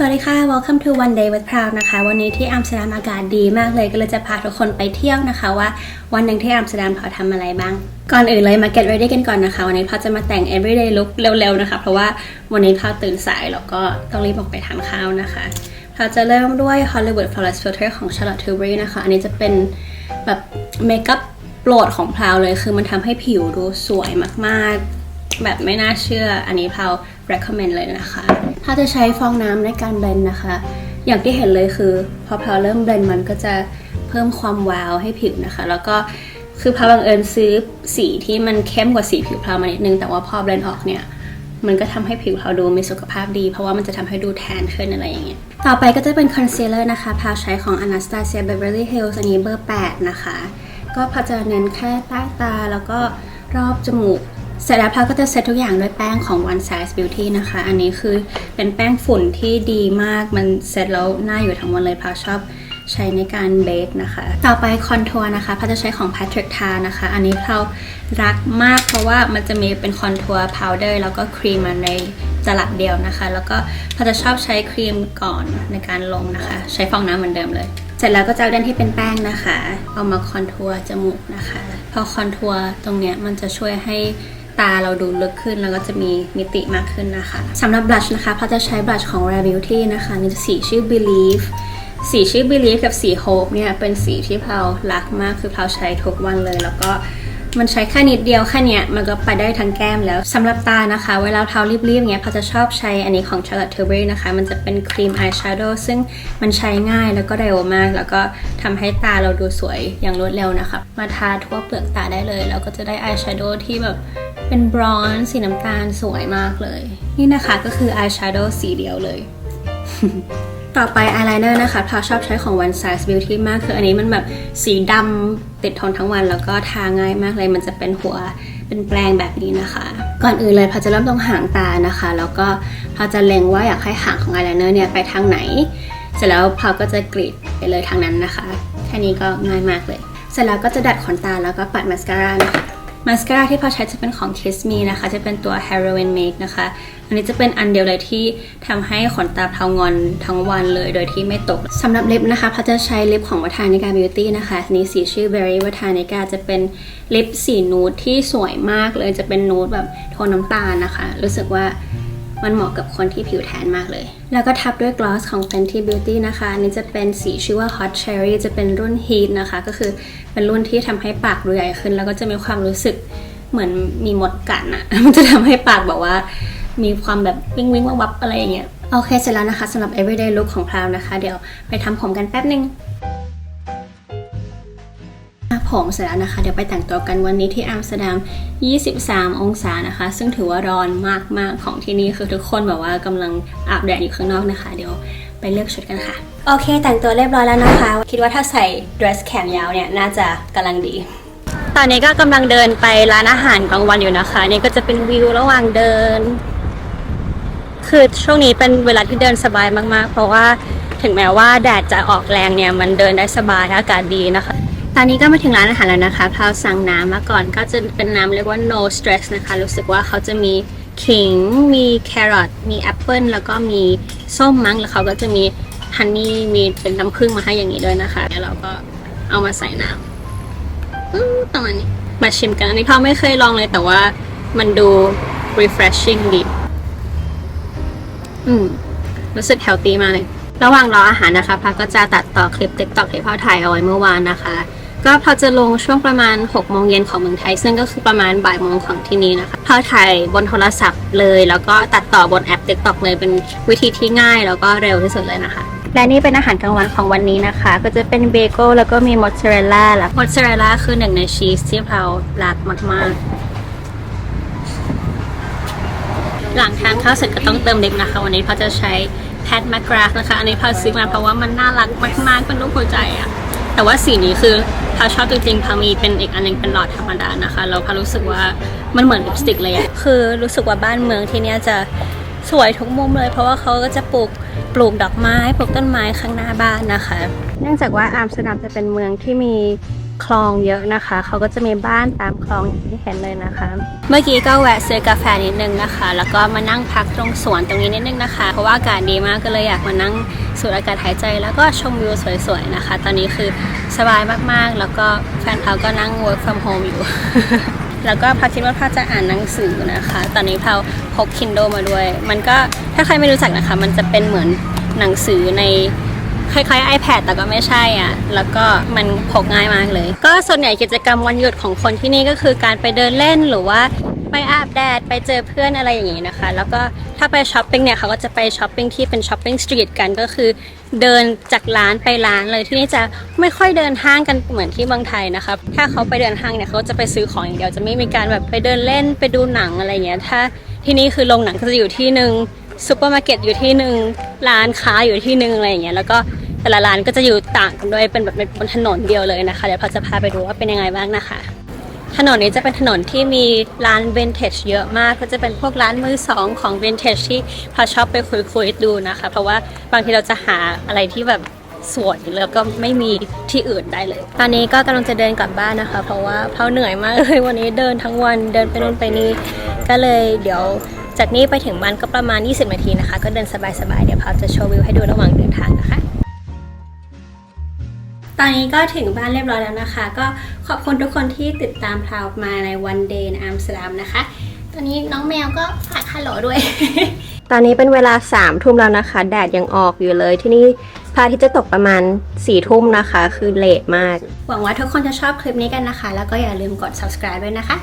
สวัสดีค่ะ welcome to one day with Proud นะคะ วันนี้ที่อัมสเตอร์ดัมอากาศดีมากเลย ก็เลยจะพาทุกคนไปเที่ยวนะคะว่าวันหนึ่งที่อัมสเตอร์ดัมเขาทำอะไรบ้าง ก่อนอื่นเลยมา get ready กันก่อนนะคะ วันนี้พาจะมาแต่ง everyday look เร็วๆนะคะ เพราะว่าวันนี้พาตื่นสายแล้วก็ต้องรีบออกไปทานข้าวนะคะพาจะเริ่มด้วย Hollywood Flawless Filter ของ Charlotte Tilbury นะคะ อันนี้จะเป็นแบบเมคอัพโปรดของพราวเลย คือมันทำให้ผิวดูสวยมากๆ แบบไม่น่าเชื่อ อันนี้พราว recommend เลยนะคะ ถ้าจะใช้ฟองน้ำในการเบลนด์นะคะ อย่างที่เห็นเลยคือพอพาเริ่มเบลนด์มันก็จะเพิ่มความวาวให้ผิวนะคะ แล้วก็คือพาบังเอิญซื้อสีที่มันเข้มกว่าสีผิวพามานิดนึง แต่ว่าพอเบลนด์ออกเนี่ยมันก็ทำให้ผิวเราดูมีสุขภาพดี เพราะว่ามันจะทำให้ดูแทนขึ้นอะไรอย่างเงี้ย ต่อไปก็จะเป็นคอนซีลเลอร์นะคะ พาใช้ของ Anastasia Beverly Hills อันนี้เบอร์ 8 นะคะ ก็พาจะเน้นแค่ใต้ตาแล้วก็รอบจมูก เสร็จแล้วพาก็จะเซตทุกอย่างด้วยแป้งของ One Size Beauty นะคะ อันนี้คือเป็นแป้งฝุ่นที่ดีมาก มันเสร็จแล้วหน้าอยู่ทั้งวันเลยพาชอบใช้ในการเบสนะคะ ต่อไปคอนทัวร์นะคะพาจะใช้ของ Patrick Ta นะคะ อันนี้พารักมากเพราะว่ามันจะมีเป็นคอนทัวร์พาวเดอร์แล้วก็ครีมมาในตลับเดียวนะคะ แล้วก็พาจะชอบใช้ครีมก่อนในการลงนะคะ ใช้ฟองน้ำเหมือนเดิมเลย เสร็จแล้วก็จะเอาด้านที่เป็นแป้งนะคะ เอามาคอนทัวร์จมูกนะคะ พอคอนทัวร์ตรงเนี้ยมันจะช่วยให้ ตาเราดูลึกขึ้นแล้วก็จะมีมิติมากขึ้นนะคะสำหรับบลัชนะคะพาจะใช้บลัชของ Rare Beauty นะคะนี่สีชื่อ Believe สีชื่อ Believe กับสี Hope เนี่ยเป็นสีที่เพารักมากคือเพาใช้ทุกวันเลยแล้วก็มันใช้แค่นิดเดียวแค่เนี้ยมันก็ไปได้ทั้งแก้มแล้วสำหรับตานะคะ เวลาเพารีบๆเงี้ยเพาจะชอบใช้อันนี้ของ Charlotte Tilbury นะคะ มันจะเป็นครีมอายแชโดว์ซึ่งมันใช้ง่ายแล้วก็เร็วมาก แล้วก็ทำให้ตาเราดูสวยอย่างรวดเร็วนะคะ มาทาทั่วเปลือกตาได้เลย แล้วก็จะได้อายแชโดว์ที่แบบ เป็นบรอนซ์สีน้ำตาลสวยมากเลย นี่นะคะก็คืออายแชโดว์สีเดียวเลย ต่อไปอายไลเนอร์นะคะพาชอบใช้ของ One Size Beauty มากคืออันนี้มันแบบสีดำติดทนทั้งวันแล้วก็ทาง่ายมากเลยมันจะเป็นหัวเป็นแปลงแบบนี้นะคะ ก่อนอื่นเลยพาจะเริ่มตรงหางตานะคะ แล้วก็พาจะเล็งว่าอยากให้หางของอายไลเนอร์เนี่ยไปทางไหน เสร็จแล้วพาก็จะกรีดไปเลยทางนั้นนะคะ แค่นี้ก็ง่ายมากเลย เสร็จแล้วก็จะดัดขนตาแล้วก็ปัดมาสคาร่านะคะ มาสคาร่าที่พอใช้จะเป็นของ Kiss Me นะคะ จะเป็นตัว Heroin Make นะคะ อันนี้จะเป็นอันเดียวเลยที่ทำให้ขนตาเพางอนทั้งวันเลย โดยที่ไม่ตกสำหรับเล็บนะคะพอจะใช้เล็บของวัฒนิกา Beauty นะคะนนี้สีชื่อ Berry วัฒนิกาจะเป็นเล็บสีนูดที่สวยมากเลย จะเป็นนูดแบบโทนน้ำตาลนะคะ รู้สึกว่า มันเหมาะกับคนที่ผิวแทนมากเลย แล้วก็ทับด้วยกลอสของ Fenty Beauty นะคะอันนี้จะเป็นสีชื่อว่า Hot Cherry จะเป็นรุ่น Heat นะคะ ก็คือเป็นรุ่นที่ทำให้ปากดูใหญ่ขึ้น แล้วก็จะมีความรู้สึกเหมือนมีมดกัดอะมันจะทำให้ปากแบบว่า มีความแบบวิ่งวิ่งวับวับอะไรอย่างเงี้ยโอเคเสร็จแล้วนะคะสำหรับ everyday look ของพราวนะคะ เดี๋ยวไปทำผมกันแป๊บนึง ผมเสร็จแล้วนะคะ เดี๋ยวไปแต่งตัวกันวันนี้ที่อัมสเตอร์ดัม 23 องศานะคะ ซึ่งถือว่าร้อนมากๆของที่นี่คือทุกคนแบบว่ากำลังอาบแดดอยู่ข้างนอกนะคะ เดี๋ยวไปเลือกชุดกันค่ะ โอเค แต่งตัวเรียบร้อยแล้วนะคะ คิดว่าถ้าใส่ dress แขนยาวเนี่ยน่าจะกำลังดีตอนนี้ก็กำลังเดินไปร้านอาหารกลางวันอยู่นะคะ นี่ก็จะเป็นวิวระหว่างเดิน คือช่วงนี้เป็นเวลาที่เดินสบายมากๆ เพราะว่าถึงแม้ว่าแดดจะออกแรงเนี่ยมันเดินได้สบายอากาศดีนะคะ ตอนนี้ก็มาถึงร้านอาหารแล้วนะคะพาวสั่งน้ำมาก่อนก็จะเป็นน้ำเรียกว่า no stress นะคะ รู้สึกว่าเขาจะมีขิง มีแครอท มีแอปเปิลแล้วก็มีส้มมั้ง แล้วเขาก็จะมีฮันนี่ มีเป็นน้ำผึ้งมาให้อย่างนี้ด้วยนะคะ แล้วเราก็เอามาใส่น้ำอื้อประมาณนี้ มาชิมกัน อันนี้พาวไม่เคยลองเลยแต่ว่ามันดู refreshing ดี อืม รู้สึก healthy มากเลย ระหว่างรออาหารนะคะพักก็จะตัดต่อคลิป TikTok ที่พ่อถ่ายเอาไว้เมื่อวานนะคะ ก็พอจะลงช่วงประมาณ6โมงเย็นของเมืองไทย ซึ่งก็คือประมาณบ่ายโมงของที่นี่นะคะพอถ่ายบนโทรศัพท์เลย แล้วก็ตัดต่อบนแอป TikTok เลยเป็นวิธีที่ง่ายแล้วก็เร็วที่สุดเลยนะคะและนี่เป็นอาหารกลางวันของวันนี้นะคะ ก็จะเป็นเบเกิลแล้วก็มีมอสซาเรลล่าและมอสซาเรลล่าคือหนึ่งในชีสที่เรารักมากๆ หลังทานข้าวเสร็จก็ต้องเติมลิปนะคะ วันนี้พอจะใช้แพทแมกราฟนะคะ อันนี้พอซื้อมาเพราะว่ามันน่ารักมากๆเป็นรูปหัวใจอะแต่ว่าสีนี้คือ พาชอบจริงๆพามีเป็นอีกอันหนึงเป็นหลอดธรรมดานะคะแล้วพารู้สึกว่ามันเหมือนลิปสติกเลยอะคือรู้สึกว่าบ้านเมืองที่เนี้ยจะสวยทุกมุมเลย เพราะว่าเขาก็จะปลูก ปลูกดอกไม้ปลูกต้นไม้ข้างหน้าบ้านนะคะ เนื่องจากว่าอัมสเตอร์ดัมจะเป็นเมืองที่มีคลองเยอะนะคะ เขาก็จะมีบ้านตามคลองอย่างที่เห็นเลยนะคะ เมื่อกี้ก็แวะซื้อกาแฟนิดนึงนะคะ แล้วก็มานั่งพักตรงสวนตรงนี้นิดนึงนะคะ เพราะว่าอากาศดีมากก็เลยอยากมานั่งสูดอากาศหายใจ แล้วก็ชมวิวสวยๆนะคะ ตอนนี้คือสบายมากๆ แล้วก็แฟนเขาก็นั่ง work from home อยู่ แล้วก็พาคิดว่าพาจะอ่านหนังสือนะคะ ตอนนี้พาพก Kindle มาด้วย มันก็ถ้าใครไม่รู้จักนะคะ มันจะเป็นเหมือนหนังสือในคล้ายๆ iPad แต่ก็ไม่ใช่อะ แล้วก็มันพกง่ายมากเลย ก็ส่วนใหญ่กิจกรรมวันหยุดของคนที่นี่ก็คือการไปเดินเล่นหรือว่า ไปอาบแดดไปเจอเพื่อนอะไรอย่างนี้นะคะ แล้วก็ถ้าไปช้อปปิ้งเนี่ยเขาก็จะไปช้อปปิ้งที่เป็นช้อปปิ้งสตรีทกันก็คือเดินจากร้านไปร้านเลยที่นี่จะไม่ค่อยเดินห้างกันเหมือนที่เมืองไทยนะคะถ้าเขาไปเดินห้างเนี่ยเขาจะไปซื้อของอย่างเดียวจะไม่มีการแบบไปเดินเล่นไปดูหนังอะไรเงี้ยถ้าที่นี่คือโรงหนังก็จะอยู่ที่หนึ่งซูเปอร์มาร์เก็ตอยู่ที่หนึ่งร้านค้าอยู่ที่หนึ่งอะไรอย่างเงี้ยแล้วก็แต่ละร้านก็จะอยู่ต่างกันด้วยเป็นแบบเป็นบนถนนเดียวเลยนะคะเดี๋ยวพอจะพาไปดูว่าเป็นยังไงบ้างนะคะ ถนนนี้จะเป็นถนนที่มีร้านเวนเทจเยอะมาก ก็จะเป็นพวกร้านมือสองของเวนเทจที่พอชอบไปคุยๆดูนะคะ เพราะว่าบางทีเราจะหาอะไรที่แบบสวยแล้วก็ไม่มีที่อื่นได้เลย ตอนนี้ก็กำลังจะเดินกลับบ้านนะคะ เพราะว่าเพาเหนื่อยมากเลยวันนี้เดินทั้งวันเดินไปนู่นไปนี่ก็เลยเดี๋ยวจากนี้ไปถึงบ้านก็ประมาณ 20 นาทีนะคะ ก็เดินสบายๆ เดี๋ยวพาจะโชว์วิวให้ดูระหว่างเดินทางนะคะ ตอนนี้ก็ถึงบ้านเรียบร้อยแล้วนะคะ ก็ขอบคุณทุกคนที่ติดตามพราวมาในวันเดย์ในอัมสเตอร์ดัมนะคะ ตอนนี้น้องแมวก็ฝากฮัลโหลด้วย ตอนนี้เป็นเวลา3ามทุ่มแล้วนะคะ แดดยังออกอยู่เลยที่นี่พระอาทิตย์จะตกประมาณ4ี่ทุ่มนะคะ คือเลทมาก หวังว่าทุกคนจะชอบคลิปนี้กันนะคะ แล้วก็อย่าลืมกด subscribe ด้วยนะคะ